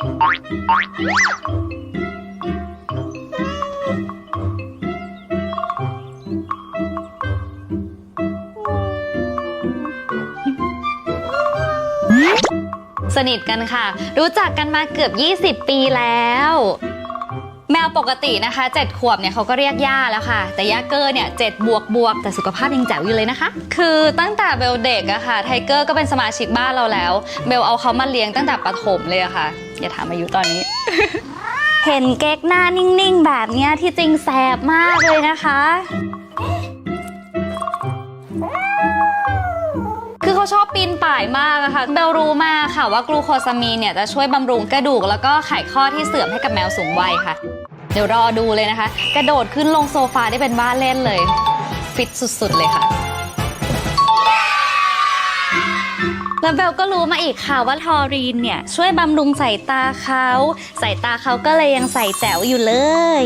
สนิทกันค่ะ รู้จักกันมาเกือบ 20 ปีแล้ว แมวปกตินะคะ 7 ขวบเนี่ยเขาก็เรียกย่าแล้วค่ะ แต่ย่าเกอร์เนี่ยเบวกบวกแต่สุขภาพยังแจ๋วอยู่เลยนะคะ คือตั้งแต่เบลเด็กอะค่ะไทเกอร์ก็เป็นสมาชิกบ้านเราแล้ว เบลเอาเขามาเลี้ยงตั้งแต่ประถมเลยอะค่ะ อย่าถามอายุตอนนี้ เห็นเก๊กหน้านิ่งๆ แบบเนี้ยที่จริงแสบมากเลยนะคะคือเขาชอบปีนป่ายมากอะค่ะเบลรู้มาค่ะว่ากลูโคซามีนเนี่ยจะช่วยบำรุงกระดูก แล้วก็ไขข้อที่เสื่อมให้กับแมวสูงวัยค่ะ เดี๋ยวรอดูเลยนะคะ กระโดดขึ้นลงโซฟาได้เป็นบ้านเล่นเลย ฟิตสุดๆเลยค่ะแล้วเบลก็รู้มาอีกค่ะว่าทอรีนเนี่ย ช่วยบำรุงสายตาเขาสายตาเขาก็เลยยังใสแจ๋วอยู่เลย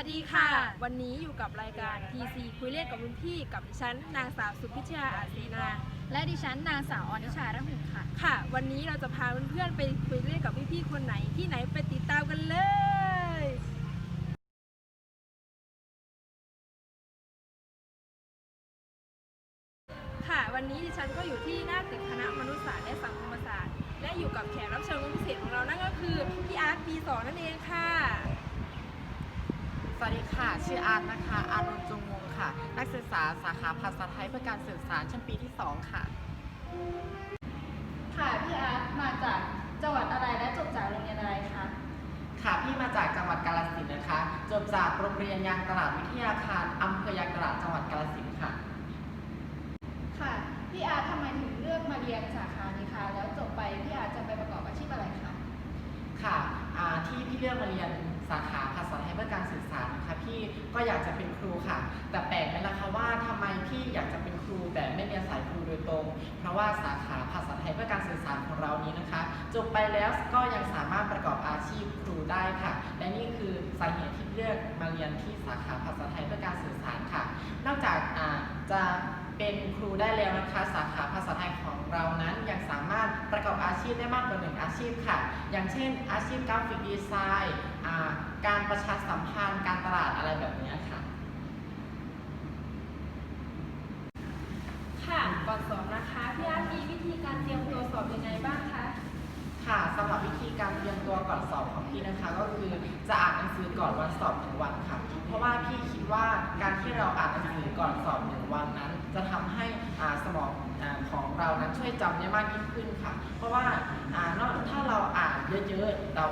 วัสดีค่ะ วันนี้อยู่กับรายการ TC คุยเล่นกับรุ่นพี่กับดิฉันนางสาวสุพิชยาอาศีนา และดิฉันนางสาวอนิชาระหุค่ะ ค่ะ วันนี้เราจะพาเพื่อนๆไปคุยเล่นกับพี่ๆคนไหนที่ไหนไปติดตามกันเลยค่ะ วันนี้ดิฉันก็อยู่ที่หน้าตึกคณะมนุษยศาสตร์และสังคมศาสตร์ และอยู่กับแขกรับเชิญคนพิเศษของเรานั่นก็คือพี่อาร์ตปีสองนั่นเองค่ะ สวัสดีค่ะ ชื่ออาร์ตนะคะ อารนจงวงศ์ค่ะ นักศึกษาสาขาภาษาไทยเพื่อการสื่อสารชั้นปีที่ 2 ค่ะ ค่ะ พี่อาร์ตมาจากจังหวัดอะไรและจบจากโรงเรียนอะไรคะ ค่ะ พี่มาจากจังหวัดกาฬสินธุ์นะคะ จบจากโรงเรียนยางตลาดวิทยาคารอำเภอยางตลาดจังหวัดกาฬสินธุ์ค่ะ ค่ะ พี่อาร์ตทำไมถึงเลือกมาเรียนสาขานี้คะ แล้วจบไปพี่อาร์ตจะไปประกอบอาชีพอะไรคะ ค่ะอ่าที่พี่เลือกมาเรียน สาขาภาษาไทยเพื่อการสื่อสารนะคะพี่ก็อยากจะเป็นครูค่ะ แต่แปลกไหมล่ะคะว่าทำไมพี่อยากจะเป็นครูแต่ไม่เรียนสายครูโดยตรง เพราะว่าสาขาภาษาไทยเพื่อการสื่อสารของเรานี้นะคะจบไปแล้วก็ยังสามารถประกอบอาชีพครูได้ค่ะ และนี่คือสาเหตุที่เลือกมาเรียนที่สาขาภาษาไทยเพื่อการสื่อสารค่ะ นอกจากจะเป็นครูได้แล้วนะคะ สาขาภาษาไทยของเรานั้น พได้มากกว่าหนึ่งอาชีพค่ะ อย่างเช่น อาชีพกราฟิกดีไซน์อ่าการประชาสัมพันธ์ การตลาดอะไรแบบนี้ค่ะ ค่ะก่อนสอบนะคะพี่อาร์ตมีวิธีการเตรียมตัวสอบยังไงบ้างคะค่ะสำหรับวิธีการเตรียมตัวก่อนสอบของพี่นะคะ ก็คือจะอ่านหนังสือก่อนวันสอบหนึ่งวันค่ะ เพราะว่าพี่คิดว่าการที่เราอ่านหนังสือก่อนสอบหนึ่งวันนั้น จะทำให้อ่าสมองอา ของเรานั้นช่วยจำได้มากยิ่งขึ้นค่ะ เพราะว่าอ่านอกถ้าเราอ่านเยอะๆเรา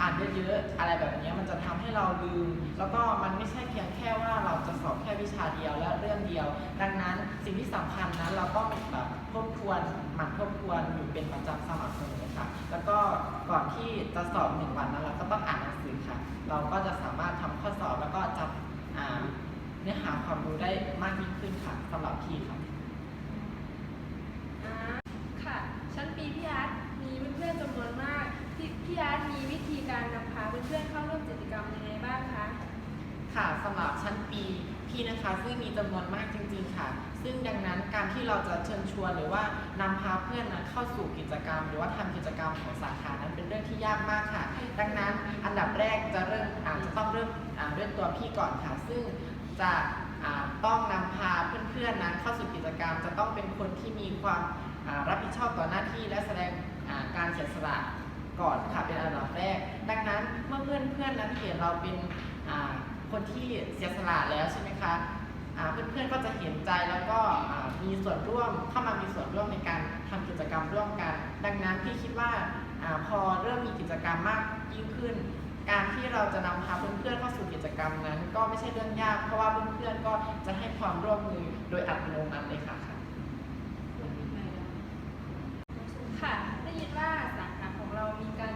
อ่านเยอะๆอะไรแบบนี้มันจะทำให้เราลืม แล้วก็มันไม่ใช่เพียงแค่ว่าเราจะสอบแค่วิชาเดียวและเรื่องเดียว ดังนั้นสิ่งที่สำคัญนั้นเราต้องแบบทบทวนหมั่นทบทวนอยู่เป็นประจำสม่ำเสมอค่ะ แล้วก็ก่อนที่จะสอบหนึ่งวันนั้นเราก็ต้องอ่านหนังสือค่ะ เราก็จะสามารถทำข้อสอบแล้วก็จำอ่าเนื้อหาความรู้ได้มากยิ่งขึ้นค่ะสำหรับพี่ค่ะ อ่าค่ะ ชั้นปีพี่อาร์ตมีเพื่อนๆจำนวนมาการ์ตมีวิธีการนำพาเพื่อนๆเข้าร่วมกิจกรรมยังไงบ้างคะ ค่ะสำหรับชั้นปีพี่นะคะซึ่งมีจำนวนมากจริง ๆ ค่ะ ซึ่งดังนั้นการที่เราจะเชิญชวนหรือว่านำพาเพื่อนนะเข้าสู่กิจกรรม หรือว่าทำกิจกรรมของสาขานั้นเป็นเรื่องที่ยากมากค่ะ ดังนั้นอันดับแรกจะเริ่มอาจจะต้องเริ่มอ่าด้วยตัวพี่ก่อนค่ะ ซึ่งจะอ่าต้องนำพาเพื่อนๆนั้นเข้าสู่กิจกรรม จะต้องเป็นคนที่มีความอ่ารับผิดชอบต่อหน้าที่และแสดงอ่าการเสียสละ ก่อนค่ะเป็นอันดับแรก ดังนั้นเมื่อเพื่อนๆนั้นเห็นเราเป็นคนที่เสียสละแล้วใช่ไหมคะอ่าเพื่อนก็จะเห็นใจแล้วก็มีส่วนร่วมเข้ามามีส่วนร่วมในการทำกิจกรรมร่วมกัน ดังนั้นพี่คิดว่าอพอเริ่มมีกิจกรรมมากยิ่งขึ้น การที่เราจะนำพาเพื่อนๆเข้าสู่กิจกรรมนั้น ก็ไม่ใช่เรื่องยาก เพราะว่าเพื่อนๆก็จะให้ความร่วมมือโดยอัตโนมัติเลยค่ะค่ะ ได้ยินว่า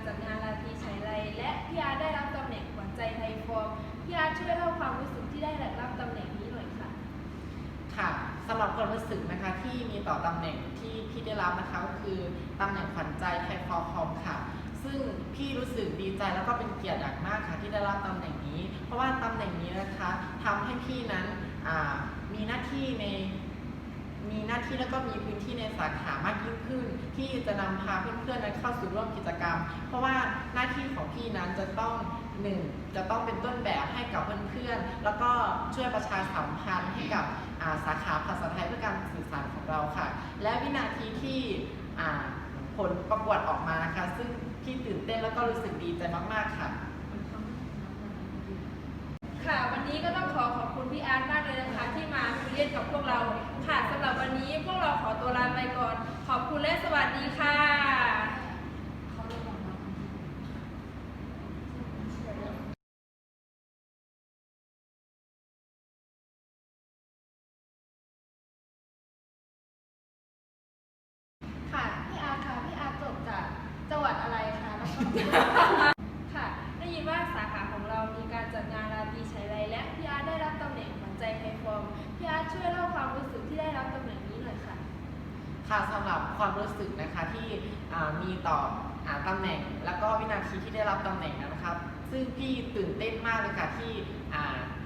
เรากงานราตรีชัยไรและพี่อาร์ได้รับตำแหน่งขวัญใจไทยฟอร์มพี่อาร์ช่วยเล่าความรู้สึกที่ได้รับตำแหน่งนี้หน่อยค่ะ ค่ะสำหรับความรู้สึกนะคะที่มีต่อตำแหน่งที่พี่ได้รับนะคะก็คือตำแหน่งขวัญใจไทยฟอร์คอมค่ะซึ่งพี่รู้สึกดีใจแล้วก็เป็นเกียรติอย่างมากค่ะที่ได้รับตำแหน่งนี้ เพราะว่าตำแหน่งนี้นะคะทำให้พี่นั้นมีหน้าที่ใน มีหน้าที่แล้วก็มีพื้นที่ในสาขามากยิ่งขึ้น ที่จะนำพาเพื่อนๆนั้นเข้าสู่ร่วมกิจกรรม เพราะว่าหน้าที่ของพี่นั้นจะต้องหนึ่งจะต้องเป็นต้นแบบให้กับเพื่อนๆแล้วก็ช่วยประชาสัมพันธ์ให้กับาสาขาภาษาไทยเพื่อการสื่อสารของเราค่ะ และวินาทีที่ผลประกวดออกมานะคะซึ่งพี่ตื่นเต้นแล้วก็รู้สึกดีใจมากๆค่ะ ค่ะ วันนี้ก็ต้องขอขอบคุณพี่อาร์ตมากเลยนะคะ ที่มาคุยเล่นกับพวกเรา ค่ะสำหรับวันนี้พวกเราขอตัวลาไปก่อน ขอบคุณและสวัสดีค่ะค่ะ พี่อาร์ตค่ะ พี่อาร์ตจบจากจังหวัดอะไรคะแล้วก็ ได้รับตำแหน่งขวัญใจไทยฟอร์มพี่อาร์ตช่วยเล่าความรู้สึกที่ได้รับตำแหน่งนี้หน่อยค่ะ ค่ะสำหรับความรู้สึกนะคะที่มีต่ออาตำแหน่ง แล้วก็วินาทีที่ได้รับตำแหน่งนะครับ ซึ่งพี่ตื่นเต้นมากเลยค่ะที่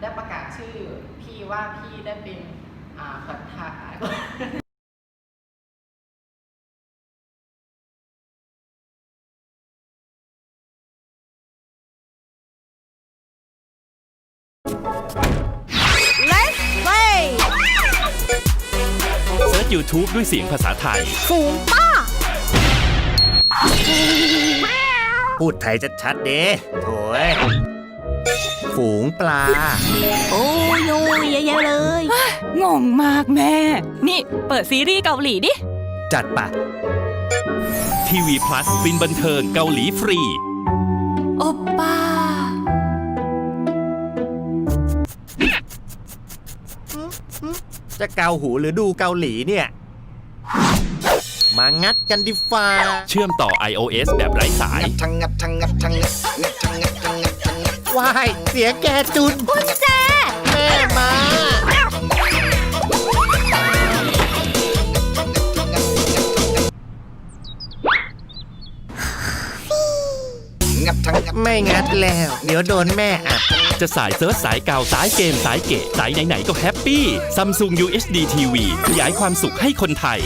ได้ประกาศชื่อ พี่ว่าพี่ได้เป็นขวัญทา YouTube ด้วยเสียงภาษาไทยพูดไทยชัดๆเด้โถ่เอ้ยฝูงปลา โอ้ยโอ้ยเยอะๆเลย งงมากแม่ นี่เปิดซีรีส์เกาหลีดิ จัดปะทีวีพลัสฟินบันเทิงเกาหลีฟรี จะเกาหูหรือดูเกาหลีเนี่ย มางัดกันดิฟ้าเชื่อมต่อ iOS แบบไร้สายว้าย เสียแกจุน คุณแจแม่มา ไม่งัดแล้ว เดี๋ยวโดนแม่อัดจะสายเซิร์ชสายเก่าสายเกมสายเกะสายไหนๆก็แฮปปี้ Samsung UHD TV ขยายความสุขให้คนไทย